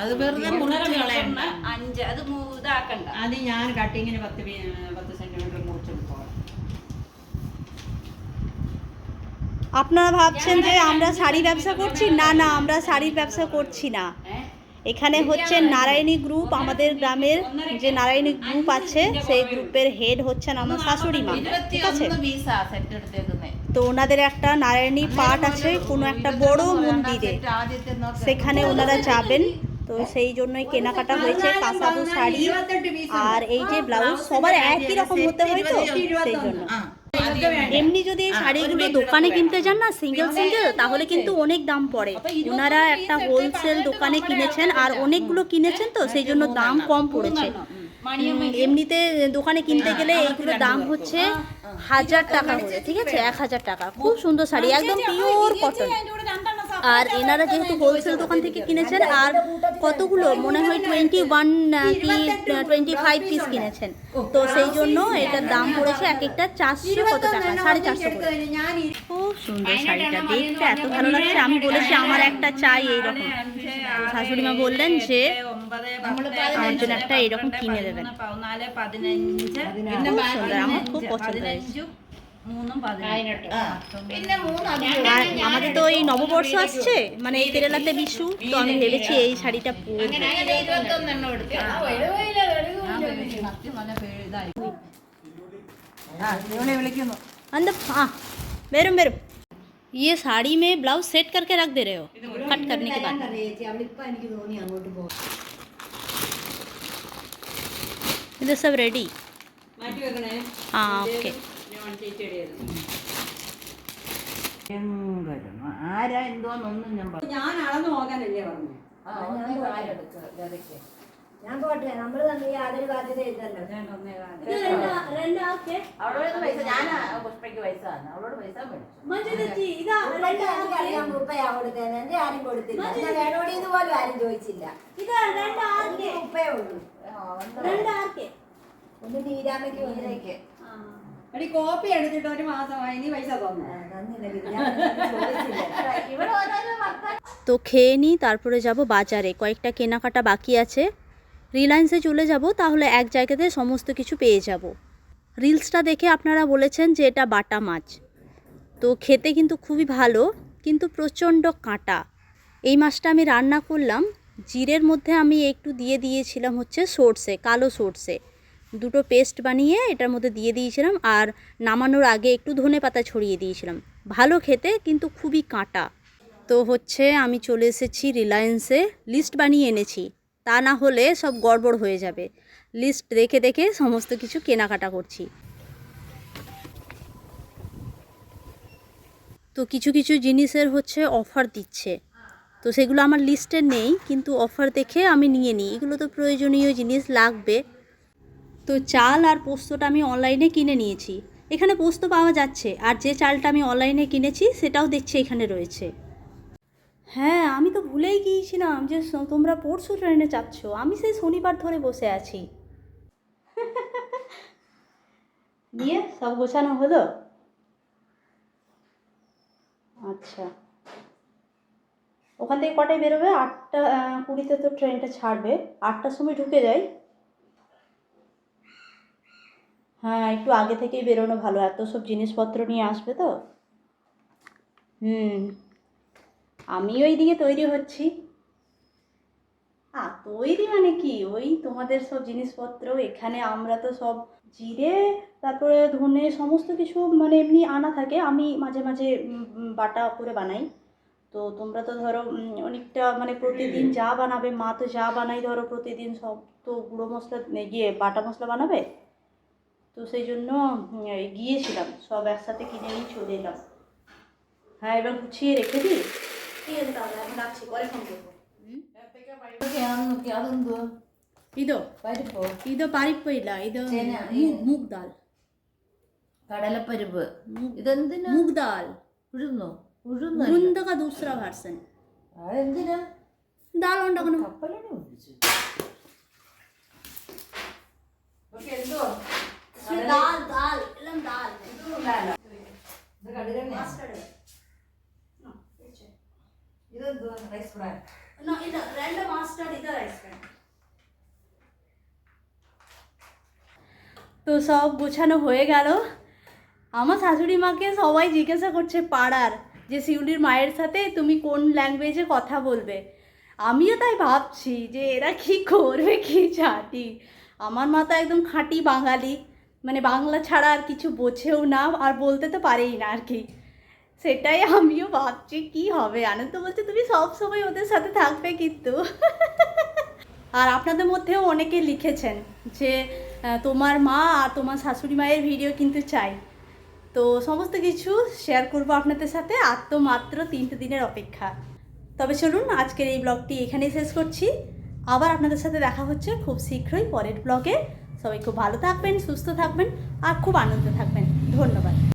അത് വെറുതെ മുറിച്ച് കളയണ്ട അഞ്ച് അത് മൂ- ഇതാക്കണ്ട അത് ഞാൻ കട്ടിങ്ങിന് പത്ത് പി- പത്ത് സെന്റിമീറ്റർ മുറിച്ചെടുത്തോളാം আপনারা ভাবছেন যে আমরা শাড়ি ব্যবসা করছি না না আমরা শাড়ির ব্যবসা করছি না হ্যাঁ এখানে হচ্ছে নারায়ণী গ্রুপ আমাদের গ্রামের যে নারায়ণী গ্রুপ আছে সেই গ্রুপের হেড হচ্ছেন আমার শাশুড়ি মা ঠিক আছে ഇരുപത്തിയൊന്ന് പീസാ സെറ്റ് എടുത്തേക്കുന്നേ তো ওনাদের একটা নারায়ণী পাঠ আছে কোনো একটা বড় মন্দিরে ആദ്യത്തെ നോക്ക്. সেখানে ওনারা যাবেন তো সেই জন্যই কেনাকাটা হয়েছে কাঁসাবু শাড়ি আর এই যে ব্লাউজ, সবার একই রকম হতে হয় তো সেই জন্য। এমনি যদি এই শাড়িগুলো দোকানে কিনতে যান না সিঙ্গেল সিঙ্গেল তাহলে কিন্তু অনেক দাম পড়ে। ওনারা একটা হোলসেল দোকানে কিনেছেন আর অনেকগুলো কিনেছেন তো, সেই জন্য দাম কম পড়েছে। এমনিতে দোকানে কিনতে গেলে এইগুলো দাম হচ্ছে হাজার টাকা করে, ঠিক আছে? এক হাজার টাকা। খুব সুন্দর শাড়ি, একদম পিওর কটন আর এনারা যেহেতু হোলসেল দোকান থেকে কিনেছেন, আর কতগুলো? মনে হয় টোয়েন্টি ওয়ান কি টোয়েন্টি ফাইভ পিস কিনেছেন। তো সেই জন্য এটার দাম পড়েছে এক একটা চারশো কত টাকা, সাড়ে চারশো খুব সুন্দর শাড়িটা, দেখতে এত ভালো লাগছে। আমি বলেছি, আমার একটা চাই এইরকম। শাশুড়িমা বললেন যে একটা এইরকম কিনে দেবেন। খুব সুন্দর খুব পছন্দ হয়েছে। আমাদের তো এই নববর্ষ আসছে মানে এই কেরালাতে বিশু তো আমি ভেবেছি এই শাড়িটা हाँ वैरम वैरम ये साड़ी में ब्लाउज सेट करके रख दे रहे हो कट करने के बाद इधर सब रेडी हाँ ओके ആരാ എന്തോന്നൊന്നും ഞാൻ പറഞ്ഞു ഞാൻ അളന്നു പോകാനല്ലേ പറഞ്ഞു. ഞാൻ പോട്ടെ നമ്മൾ തമ്മിൽ യാതൊരു ബാധ്യത ഇല്ലല്ലോ. അവളോട് പൈസ ഞാൻ പുഷ്പയ്ക്ക് പൈസ തന്നു. അവളോട് പൈസ മുപ്പയാ കൊടുത്തത്. എന്റെ ആരും കൊടുത്തില്ല. ഞാൻ വേണോടിയെന്ന് പോലും ആരും ചോദിച്ചില്ല. മുപ്പയേ ഉള്ളൂ. ഒന്ന് നീരാമയ്ക്ക് ഒന്നിലേക്ക് എടി കോപ്പി എടുത്തിട്ട് ഒരു മാസമായി നീ പൈസ തന്നു നന്ദി ഞാൻ ചോദിച്ചില്ല ഇവിടെ ഓരോരോ വർത്താനം তো খেয়ে নিই তারপরে যাব বাজারে কয়েকটা কেনাকাটা বাকি আছে রিলায়েন্সে চলে যাব তাহলে এক জায়গাতে সমস্ত কিছু পেয়ে যাব রিলসটা দেখে আপনারা বলেছেন যে এটা বাটা মাছ তো খেতে কিন্তু খুবই ভালো কিন্তু প্রচণ্ড কাঁটা এই মাছটা আমি রান্না করলাম জিরের মধ্যে আমি একটু দিয়ে দিয়েছিলাম হচ্ছে সর্ষে কালো সর্ষে দুটো পেস্ট বানিয়ে এটার মধ্যে দিয়ে দিয়েছিলাম আর নামানোর আগে একটু ধনে পাতা ছড়িয়ে দিয়েছিলাম। ভালো খেতে কিন্তু খুবই কাঁটা। তো হচ্ছে আমি চলে এসেছি রিলায়েন্সে, লিস্ট বানিয়ে এনেছি। তা না হলে সব গড়বড় হয়ে যাবে। লিস্ট দেখে দেখে সমস্ত কিছু কেনাকাটা করছি। তো কিছু কিছু জিনিসের হচ্ছে অফার দিচ্ছে। তো সেগুলো আমার লিস্টে নেই, কিন্তু অফার দেখে আমি নিয়ে নিই। এগুলো তো প্রয়োজনীয় জিনিস লাগবে। তো চাল আর পোস্তটা আমি অনলাইনে কিনে নিয়েছি। এখানে পোস্ত পাওয়া যাচ্ছে, আর যে চালটা আমি অনলাইনে কিনেছি, সেটাও দেখছি এখানে রয়েছে। হ্যাঁ আমি তো ভুলেই গিয়েছিলাম যে তোমরা পরশু ট্রেনে চাচ্ছ আমি সেই শনিবার ধরে বসে আছি। দিয়ে সব গোছানো হলো? আচ্ছা। ওখান থেকে কটায় বেরোবে? আটটা কুড়িতে তো ট্রেনটা ছাড়বে। আটটার সময় ঢুকে যাই। হ্যাঁ একটু আগে থেকেই বেরোনো ভালো। এত সব জিনিসপত্র নিয়ে আসবে তো? হুম। আমিও এইদিকে তৈরি হচ্ছি। আর তৈরি মানে কি? ওই তোমাদের সব জিনিসপত্র, এখানে আমরা তো সব জিরে, তারপরে ধনে, সমস্ত কিছু মানে এমনি আনা থাকে। আমি মাঝে মাঝে বাটা করে বানাই। তো তোমরা তো ধরো অনেকটা মানে প্রতিদিন যা বানাবে, মা তো যা বানাই ধরো প্রতিদিন সব। তো গুঁড়ো মশলা গিয়ে বাটা মশলা বানাবে? তো সেই জন্য গিয়েছিলাম সব একসাথে কিনে নিয়ে চলে এলাম। হ্যাঁ এবার গুছিয়ে রেখে দিই இதோ പരിപ്പ് இதோ பருப்பு இல்ல இதோ சேனா, இது. மூக் தால் കടലപ്പരിപ്പ് ഇതെന്തിനാ? മൂഗ് ദാൽ ഉഴുന്നു? ഉഴുന്നു മുന്തക ദൂസറ വർസൻ അതെന്തിനാ? ദാൽ ഉണ്ടാക്കണം. കപ്പലാണ് ഒഴിച്ചത്. rice bran. No, ಇದು ரெண்டு mustard ಇದು rice তো সব গোছানো হয়ে গেল। আমার শাশুড়ি মাকে সবাই জিজ্ঞাসা করছে পাড়ার যে শিউলির মায়ের সাথে তুমি কোন ল্যাঙ্গুয়েজে কথা বলবে? আমিও তাই ভাবছি যে এরা কি করবে কি চাটি আমার মা তো একদম খাঁটি বাঙালি। মানে বাংলা ছাড়া আর কিছু বোঝেও না আর বলতে তো পারেই না আর কি। সেটাই আমিও ভাবছি, কি হবে? আনন্দ বলছে তুমি সব সময় ওদের সাথে থাকবে কিন্তু। আর আপনাদের মধ্যেও অনেকে লিখেছেন যে তোমার মা আর তোমার শাশুড়ি মায়ের ভিডিও কিন্তু চাই। তো সমস্ত কিছু শেয়ার করব আপনাদের সাথে আর তো মাত্র তিনটে দিনের অপেক্ষা। তবে চলুন, আজকের এই ব্লগটি এখানেই শেষ করছি। আবার আপনাদের সাথে দেখা হচ্ছে খুব শীঘ্রই পরের ব্লগে সবাই খুব ভালো থাকবেন, সুস্থ থাকবেন আর খুব আনন্দ থাকবেন। ধন্যবাদ।